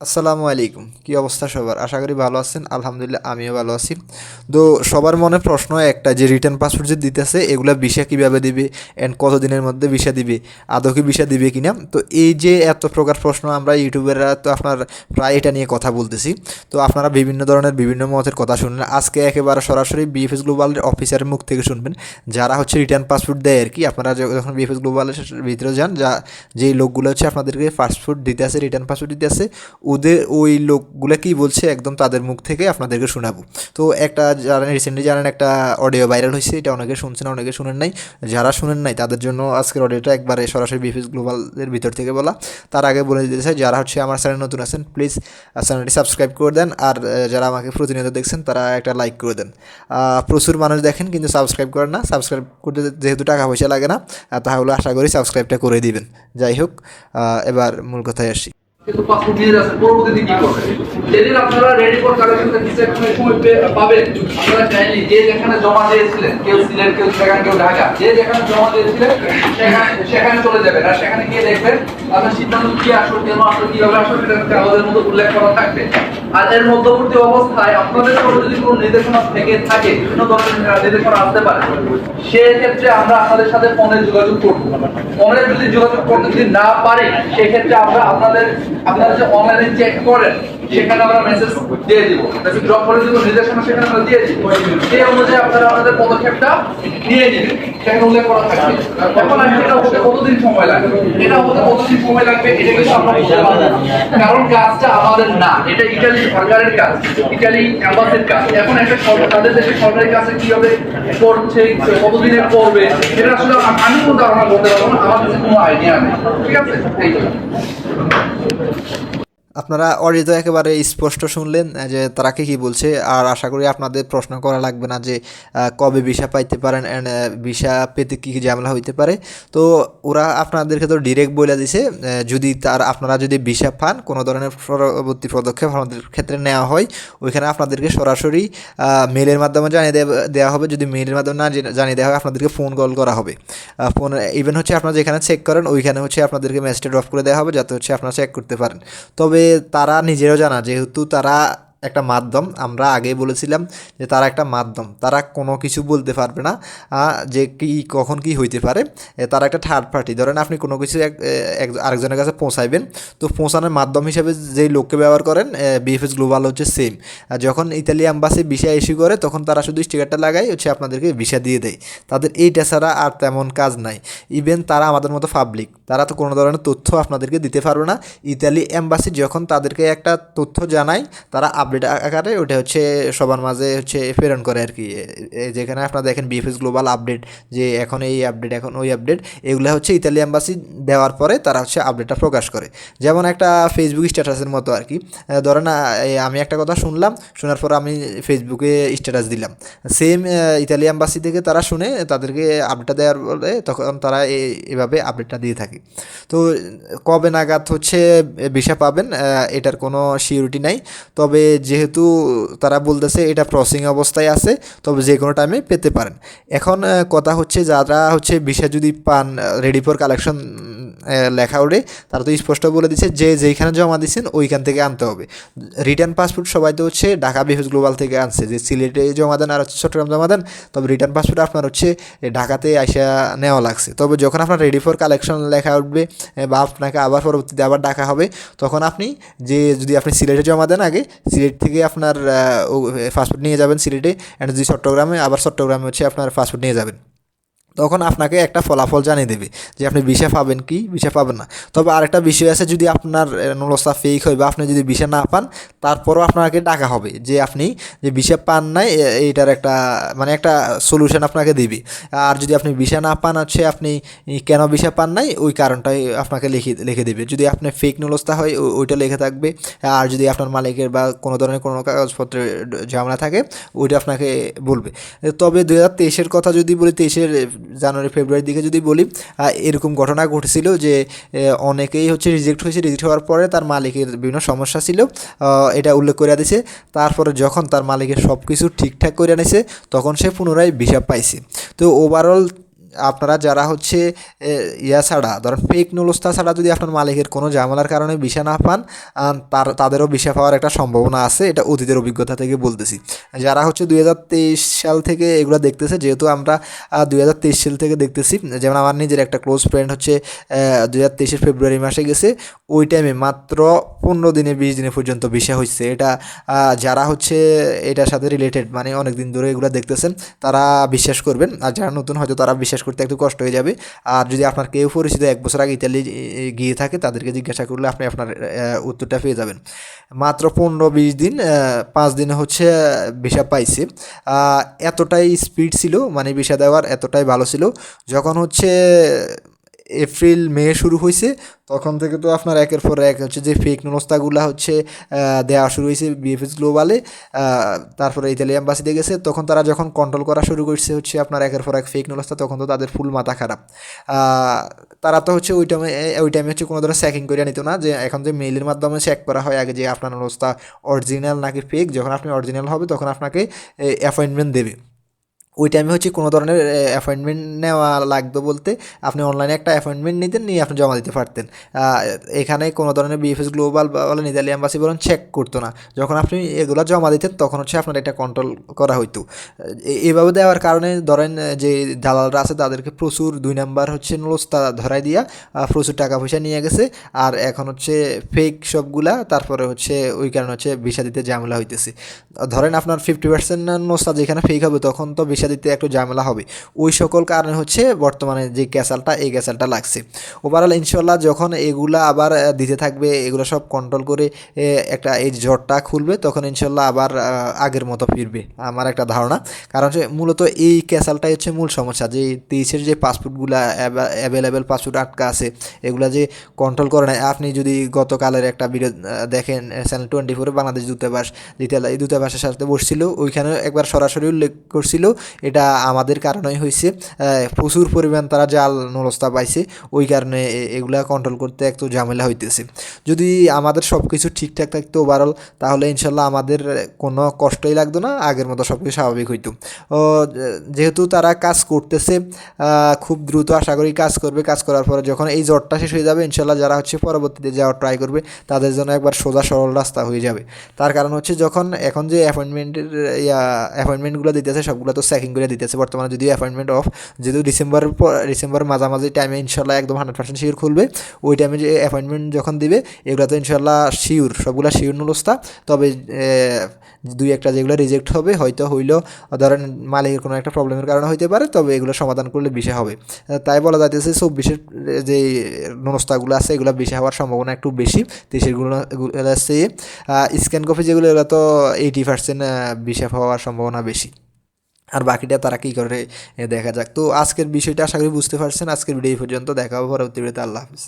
আসসালামু আলাইকুম। কী অবস্থা সবার? আশা করি ভালো আছেন। আলহামদুলিল্লাহ, আমিও ভালো আছি। তো সবার মনে প্রশ্ন একটা, যে রিটার্ন পাসপোর্ট যে দিতেছে, এগুলো ভিসা কীভাবে দিবে অ্যান্ড কতদিনের মধ্যে ভিসা দিবে? আদৌ কি ভিসা দিবে কি না তো এই যে এত প্রকার প্রশ্ন আমরা ইউটিউবেরা তো আপনার প্রায় এটা নিয়ে কথা বলতেছি। তো আপনারা বিভিন্ন ধরনের, বিভিন্ন মতের কথা শুনলেন। আজকে একেবারে সরাসরি বিএফএস গ্লোবালের অফিসারের মুখ থেকে শুনবেন। যারা হচ্ছে রিটার্ন পাসপোর্ট দেয় আর কি। আপনারা যখন বিএফএস গ্লোবালের ভিতরে যান, যা, যেই লোকগুলো হচ্ছে আপনাদেরকে পাসপোর্ট দিতে আছে রিটার্ন পাসপোর্ট দিতে আসে ওদের ওই লোকগুলো কী বলছে, একদম তাদের মুখ থেকে আপনাদেরকে শোনাবো। তো একটা যারা রিসেন্টলি জানেন একটা অডিও ভাইরাল হয়েছে, এটা অনেকে শুনছেন অনেকে শুনেন নাই। যারা শুনেন নাই, তাদের জন্য আজকের অডিওটা একবারে সরাসরি বিএফএস গ্লোবালের ভিতর থেকে বলা। তার আগে বলে দিতে চাই, যারা হচ্ছে আমার চ্যানেল নতুন আছেন প্লিজ চ্যানেলটি সাবস্ক্রাইব করে দেন। আর যারা আমাকে প্রতিনিয়ত দেখছেন, তারা একটা লাইক করে দেন। প্রচুর মানুষ দেখেন, কিন্তু সাবস্ক্রাইব করেন না। সাবস্ক্রাইব করতে যেহেতু টাকা পয়সা লাগে না তাহলে আশা করি সাবস্ক্রাইবটা করে দিবেন। যাই হোক এবার মূল কথায় আসি। কিন্তু পাসপোর্ট পরবর্তীতে কি যেদিন আপনারা রেডি ফর কালেকশনটা সময় পাবেন? আপনারা চাইলে যে যেখানে জমা দিয়েছিলেন, কেউ সিলেট, কেউ সেখানে, কেউ ঢাকা, যে যেখানে জমা দিয়েছিলেন, সেখানে সেখানে চলে যাবে আর সেখানে গিয়ে দেখবেন আপনার সিদ্ধান্ত কি আসলো, কেন আসলো, কীভাবে আসলো, সেটা কাগজের মতো উল্লেখ করা থাকবে। আর এর মধ্যবর্তী অবস্থায় আপনাদের উপর যদি কোনো নির্দেশনা থেকে থাকে, বিভিন্ন ধরনের নির্দেশনা আসতে পারে, সেক্ষেত্রে আমরা আপনাদের সাথে ফোনে যোগাযোগ করব। ফোনে যদি যোগাযোগ করতে যদি না পারে, সেক্ষেত্রে আমরা আপনাদের, আপনারা যে অনলাইনে চেক করেন, সেখানে আমরা মেসেজ দিয়ে দিব। মেসেজ ড্রপ করে দিব নির্দেশনা সেখানে আমরা দিয়ে দিব, সেই অনুযায়ী আপনারা আমাদের পদক্ষেপটা নিয়ে নেবেন। সেখানে উল্লেখ করা থাকবে। এখন আর এটা হতে কতদিন সময় লাগবে? এটা হতে কতদিন সময় লাগবে, এটা কিন্তু আমরা বলতে পারব। কারণ কাজটা আমাদের না, এটা ইটালি সরকারের কাজ, ইটালি অ্যাম্বাসির কাজ। এখন একটা তাদের দেশের সরকারি কাছে কীভাবে করছে কতদিনে করবে এটা আসলে আমি কোনো ধারণা করতে পারব না, আমার কাছে কোনো আইডিয়া নেই। ঠিক আছে? এই। আপনারা অডিও একেবারে স্পষ্ট শুনলেন যে তারা কি কী বলছে, আর আশা করি আপনাদের প্রশ্ন করা লাগবে না যে কবে ভিসা পাইতে পারেন অ্যান্ড ভিসা পেতে কী কী ঝামেলা হইতে পারে। তো ওরা আপনাদেরকে তো ডিরেক্ট বলে দিছে যদি তার, আপনারা যদি ভিসা পান, কোনো ধরনের পরবর্তী পদক্ষেপ আমাদের ক্ষেত্রে নেওয়া হয়, ওইখানে আপনাদেরকে সরাসরি মেলের মাধ্যমে জানিয়ে দেওয়া- হবে। যদি মেলের মাধ্যমে না জানিয়ে দেওয়া হয়, আপনাদেরকে ফোন কল করা হবে। ফোন ইভেন হচ্ছে আপনারা যেখানে চেক করেন, ওইখানে হচ্ছে আপনাদেরকে মেসেজটা ড্রপ করে দেওয়া হবে, যাতে হচ্ছে আপনারা চেক করতে পারেন। তবে তারা নিজেরও জানা যেহেতু তারা একটা মাধ্যম, আমরা আগেই বলেছিলাম যে তারা একটা মাধ্যম, তারা কোনো কিছু বলতে পারবে না যে কি, কখন কি হইতে পারে তারা একটা থার্ড পার্টি ধরেন আপনি কোনো কিছু এক আরেকজনের কাছে পৌঁছাইবেন, তো পৌঁছানোর মাধ্যম হিসেবে যেই লোককে ব্যবহার করেন বিএফএস গ্লোবাল হচ্ছে সেম যখন ইতালি অ্যাম্বাসি ভিসা ইস্যু করে, তখন তারা শুধু স্টিকারটা লাগাই হচ্ছে আপনাদেরকে ভিসা দিয়ে দেয়। তাদের এইটা ছাড়া আর তেমন কাজ নাই। ইভেন তারা আমাদের মতো পাবলিক তারা তো কোনো ধরনের তথ্য আপনাদেরকে দিতে পারবে না। ইতালি অ্যাম্বাসি যখন তাদেরকে একটা তথ্য জানায়, তারা আপডেট আকারে ওটা হচ্ছে সবার মাঝে হচ্ছে প্রেরণ করে আর কি। যেখানে আপনারা দেখেন বিএফএস গ্লোবাল আপডেট যে এখন এই আপডেট এখন ওই আপডেট এগুলো হচ্ছে ইতালি অ্যাম্বাসি দেওয়ার পরে তারা হচ্ছে আপডেটটা প্রকাশ করে। যেমন একটা ফেসবুক স্ট্যাটাসের মতো আর কি। ধরেন আমি একটা কথা শুনলাম, শোনার পর আমি ফেসবুকে স্ট্যাটাস দিলাম। সেম ইতালি অ্যাম্বাসি থেকে তারা শুনে তাদেরকে আপডেটটা দেওয়ার পরে তখন তারা এভাবে আপডেটটা দিয়ে থাকে। তো কবে নাগাদ হচ্ছে ভিসা পাবেন এটার কোনো সিউরিটি নাই। তবে যেহেতু তারা বলতেছে এটা প্রসিং অবস্থায় আছে, তবে যে কোনো টাইমে পেতে পারেন। এখন কথা হচ্ছে যারা হচ্ছে ভিসা যদি পান রেডি ফর কালেকশন লেখা ওঠে, তারা তো স্পষ্ট বলে দিচ্ছে যে যেইখানে জমা দিচ্ছেন ওইখান থেকে আনতে হবে। রিটার্ন পাসপোর্ট সবাই তো হচ্ছে ঢাকা বিহেজ গ্লোবাল থেকে আনছে, যে সিলেটে জমা দেন আর হচ্ছে চট্টগ্রাম জমা দেন, তবে রিটার্ন পাসপোর্ট আপনার হচ্ছে ঢাকাতে আসা নেওয়া লাগছে। তবে যখন আপনার রেডি ফর কালেকশন লেখা উঠবে বা আপনাকে আবার পরবর্তীতে আবার ডাকা হবে, তখন আপনি যে যদি আপনি সিলেটে জমা দেন আগে, সিলেট থেকে আপনার পাসপোর্ট নিয়ে যাবেন সিলেটে। অ্যান্ড যদি চট্টগ্রামে, আবার চট্টগ্রামে হচ্ছে আপনার পাসপোর্ট নিয়ে যাবেন। তখন আপনাকে একটা ফলাফল জানিয়ে দেবে যে আপনি ভিসা পাবেন কি ভিসা পাবেন না। তবে আরেকটা বিষয় আছে, যদি আপনার নলসা ফেক হয় বা আপনি যদি ভিসা না পান, তারপরও আপনাকে ডাকা হবে যে আপনি যে ভিসা পান নাই এইটার একটা মানে একটা সলিউশন আপনাকে দিবে। আর যদি আপনি ভিসা না পান হচ্ছে আপনি কেন ভিসা পান নাই, ওই কারণটাই আপনাকে লিখে লিখে দেবে। যদি আপনার ফেক নলস্তা হয় ওইটা লেখা থাকবে। আর যদি আপনার মালিকের বা কোনো ধরনের কোনো কাগজপত্রের ঝামেলা থাকে, ওইটা আপনাকে বলবে। তবে দু হাজার তেইশের কথা যদি বলি, তেইশের জানুয়ারি, ফেব্রুয়ারির দিকে যদি বলি এরকম ঘটনা ঘটেছিল যে অনেকেই হচ্ছে রিজেক্ট হয়েছে। রিজেক্ট হওয়ার পরে তার মালিকের বিভিন্ন সমস্যা ছিল। এটা উল্লেখ করে দিয়েছে তারপরে যখন তার মালিকের সব কিছু ঠিকঠাক করে নিছে, তখন সে পুনরায় ভিসা পাইছে। তো ওভারঅল আপনারা যারা হচ্ছে ইয়া ছাড়া, ধরেন ফেক নুলস্তা ছাড়া যদি আপনার মালিকের কোনো ঝামেলার কারণে ভিসা না পান তার, তাদেরও ভিসা পাওয়ার একটা সম্ভাবনা আছে, এটা অতীতের অভিজ্ঞতা থেকে বলতেছি। যারা হচ্ছে দু হাজার তেইশ সাল থেকে এগুলো দেখতেছে, যেহেতু আমরা দু হাজার তেইশ সাল থেকে দেখতেছি, যেমন আমার নিজের একটা ক্লোজ ফ্রেন্ড হচ্ছে দুই হাজার ফেব্রুয়ারি মাসে গেছে, ওই টাইমে মাত্র পনেরো দিনে বিশ দিনে পর্যন্ত ভিসা হচ্ছে এটা যারা হচ্ছে এটার সাথে রিলেটেড মানে অনেক দিন ধরে এগুলো দেখতেছেন, তারা বিশ্বাস করবেন, আর যারা নতুন, হয়তো তারা বিশ্বাস করতে একটু কষ্ট হয়ে যাবে। আর যদি আপনার কেউ পরিচিত এক বছর আগে ইতালি গিয়ে থাকে, তাদেরকে জিজ্ঞাসা করলে আপনি আপনার উত্তরটা পেয়ে যাবেন। মাত্র পনেরো বিশ দিন পাঁচ দিনে হচ্ছে ভিসা পাইছে। এতটাই স্পিড ছিল মানে ভিসা দেওয়ার এতটাই ভালো ছিল, যখন হচ্ছে এপ্রিল, মে শুরু হয়েছে তখন থেকে তো আপনার একের পর এক হচ্ছে যে ফেক নুনস্তাগুলো হচ্ছে দেওয়া শুরু হয়েছে বিএফএস গ্লোবালে তারপরে ইতালি অ্যাম্বাসিতে গেছে, তখন তারা যখন কন্ট্রোল করা শুরু করছে হচ্ছে আপনার একের পর এক ফেক নুনস্তা তখন তো তাদের ফুল মাথা খারাপ। তারা তো হচ্ছে ওই টাইমে ওই টাইমে হচ্ছে কোনো ধরনের চেকিং করে নিত না, যে এখন যে মেইলের মাধ্যমে চেক করা হয়, আগে যে আপনার নুনস্তা অরিজিনাল নাকি ফেক যখন আপনি অরিজিনাল হবে, তখন আপনাকে অ্যাপয়েন্টমেন্ট দেবে। ওই টাইমে হচ্ছে কোনো ধরনের অ্যাপয়েন্টমেন্ট নেওয়া লাগতো বলতে আপনি অনলাইনে একটা অ্যাপয়েন্টমেন্ট নিতেন, নিয়ে আপনি জমা দিতে পারতেন। এখানে কোনো ধরনের বিএফএস গ্লোবাল বলেন ইতালি অ্যাম্বাসি বলেন চেক করতো না। যখন আপনি এগুলো জমা দিতেন, তখন হচ্ছে আপনার এটা কন্ট্রোল করা হইতো। এ- এইভাবে দেওয়ার কারণে ধরেন যে দালালরা আছে তাদেরকে প্রচুর দুই নাম্বার হচ্ছে নোলস্তা ধরাই দিয়া প্রচুর টাকা পয়সা নিয়ে গেছে। আর এখন হচ্ছে ফেক সবগুলা, তারপরে হচ্ছে ওই কারণে হচ্ছে ভিসা দিতে ঝামেলা হইতেছে। ধরেন আপনার ফিফটি পার্সেন্ট নোস্তা যেখানে ফেক হবে, তখন তো ভিসা দিতে একটু ঝামেলা হবে। ওই সকল কারণে হচ্ছে বর্তমানে যে ক্যাসালটা, এই ক্যাসালটা লাগছে। ওভারঅল ইনশাল্লাহ যখন এগুলা আবার দিতে থাকবে, এগুলো সব কন্ট্রোল করে একটা এই জটটা খুলবে, তখন ইনশাল্লাহ আবার আগের মতো ফিরবে। আমার একটা ধারণা। কারণ হচ্ছে মূলত এই ক্যাসালটাই হচ্ছে মূল সমস্যা। যে তেইশের যে পাসপোর্টগুলা অ্যাভেলেবেল পাসপোর্ট আটকা আছে, এগুলা যে কন্ট্রোল করে নেয় আপনি যদি গতকালের একটা ভিডিও দেখেন চ্যানেল টোয়েন্টি ফোরে বাংলাদেশ দূতাবাস, দ্বিতীয় দূতাবাসের সাথে বসছিল ওইখানে একবার সরাসরি উল্লেখ করছিল এটা আমাদের কারণেই হয়েছে প্রচুর পরিমাণ তারা জাল নলস্তা পাইছে, ওই কারণে এগুলা কন্ট্রোল করতে একটু ঝামেলা হইতেছে। যদি আমাদের সব কিছু ঠিকঠাক থাকতো ওভারঅল তাহলে ইনশাল্লাহ আমাদের কোনো কষ্টই লাগতো না, আগের মতো সব কিছু স্বাভাবিক হইতো। যেহেতু তারা কাজ করতেছে খুব দ্রুত আশা করি কাজ করবে। কাজ করার পরে যখন এই জ্বরটা শেষ হয়ে যাবে, ইনশাল্লাহ যারা হচ্ছে পরবর্তীতে যাওয়ার ট্রাই করবে, তাদের জন্য একবার সোজা সরল রাস্তা হয়ে যাবে। তার কারণ হচ্ছে যখন, এখন যে অ্যাপয়েন্টমেন্টের অ্যাপয়েন্টমেন্টগুলো দিতেছে, সবগুলো তো চেকিং করে দিতেছে বর্তমানে যদিও অ্যাপয়েন্টমেন্ট অফ যেহেতু ডিসেম্বর ডিসেম্বর মাঝামাঝি টাইমে ইনশাল্লাহ একদম হান্ড্রেড পার্সেন্ট শিওর খুলবে। ওই টাইমে যে অ্যাপয়েন্টমেন্ট যখন দিবে, এগুলো তো ইনশাল্লাহ শিওর সবগুলো শিওর নুলস্তা। তবে দুই একটা যেগুলো রিজেক্ট হবে, হয়তো হইলেও ধরেন মালিকের কোনো একটা প্রবলেমের কারণে হইতে পারে, তবে এগুলো সমাধান করলে বিষয় হবে। তাই বলা যাইতেছে চব্বিশের, যে নুনস্তাগুলো আছে, এগুলো বেশি হওয়ার সম্ভাবনা একটু বেশি, তেইশেরগুলো আছে। স্ক্যান কপি যেগুলো, এগুলো তো এইটি পার্সেন্ট বিষয় হওয়ার সম্ভাবনা বেশি। আর বাকিটা তারা কী করে দেখা যাক। তো আজকের বিষয়টা আশা করি বুঝতে পারছেন। আজকের ভিডিও পর্যন্ত। দেখা হবে পরবর্তী ভিডিওতে আল্লাহ হাফিজ।